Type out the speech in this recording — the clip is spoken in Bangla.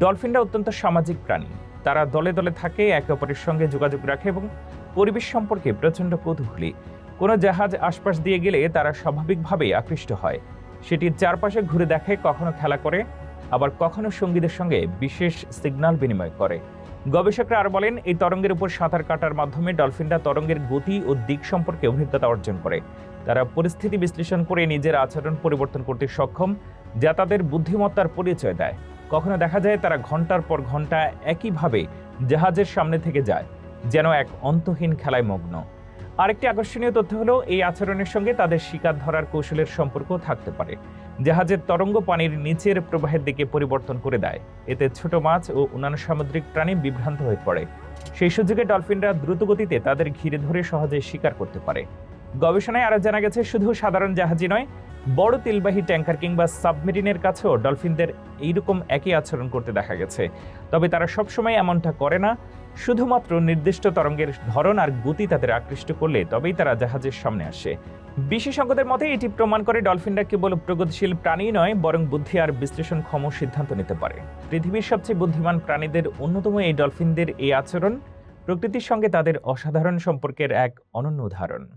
ডলফিনরা অত্যন্ত সামাজিক প্রাণী। তারা দলে দলে থাকে, একে অপরের সঙ্গে যোগাযোগ রাখে এবং পরিবেশ সম্পর্কে প্রচণ্ড কৌতূহলী। কোনো জাহাজ আশপাশ দিয়ে গেলে তারা স্বাভাবিকভাবেই আকৃষ্ট হয়। সেটির চারপাশে ঘুরে দেখে কখনো খেলা করে, আবার কখনো সঙ্গীদের সঙ্গে বিশেষ সিগন্যাল বিনিময় করে। গবেষকরা আর বলেন, এই তরঙ্গের উপর সাঁতার কাটার মাধ্যমে ডলফিনরা তরঙ্গের গতি ও দিক সম্পর্কে অভিজ্ঞতা অর্জন করে। তারা পরিস্থিতি বিশ্লেষণ করে নিজের আচরণ পরিবর্তন করতে সক্ষম, যা তাদের বুদ্ধিমত্তার পরিচয় দেয়। কখনো দেখা যায় তারা ঘণ্টার পর ঘণ্টা একইভাবে জাহাজের সামনে থেকে যায়, যেন এক অন্তহীন খেলায় মগ্ন। আরেকটি আকর্ষণীয় তথ্য হলো, এই আচরণের সঙ্গে তাদের শিকার ধরার কৌশলের সম্পর্ক থাকতে পারে। জাহাজের তরঙ্গ পানির নিচের প্রবাহের দিকে পরিবর্তন করে দেয়। এতে ছোট মাছ ও অন্যান্য সামুদ্রিক প্রাণী বিভ্রান্ত হয়ে পড়ে। সেই সুযোগে ডলফিনরা দ্রুতগতিতে তাদের ঘিরে ধরে সহজে শিকার করতে পারে। গবেষণায় আরও জানা গেছে, শুধু সাধারণ জাহাজই নয় বড় তেলবাহী ট্যাঙ্কার কিংবা সাবমেরিনের কাছেও ডলফিনদের এইরকম একই আচরণ করতে দেখা গেছে। তবে তারা সবসময় এমনটা করে না। শুধুমাত্র নির্দিষ্ট তরঙ্গের ধরন আর গতি তাদের আকৃষ্ট করলে তবেই তারা জাহাজের সামনে আসে। বিশেষজ্ঞদের মতে, এটি প্রমাণ করে ডলফিনরা কেবল প্রগতিশীল প্রাণী নয়, বরং বুদ্ধি আর বিশ্লেষণক্ষম সিদ্ধান্ত নিতে পারে। পৃথিবীর সবচেয়ে বুদ্ধিমান প্রাণীদের অন্যতম এই ডলফিনদের এই আচরণ প্রকৃতির সঙ্গে তাদের অসাধারণ সম্পর্কের এক অনন্য উদাহরণ।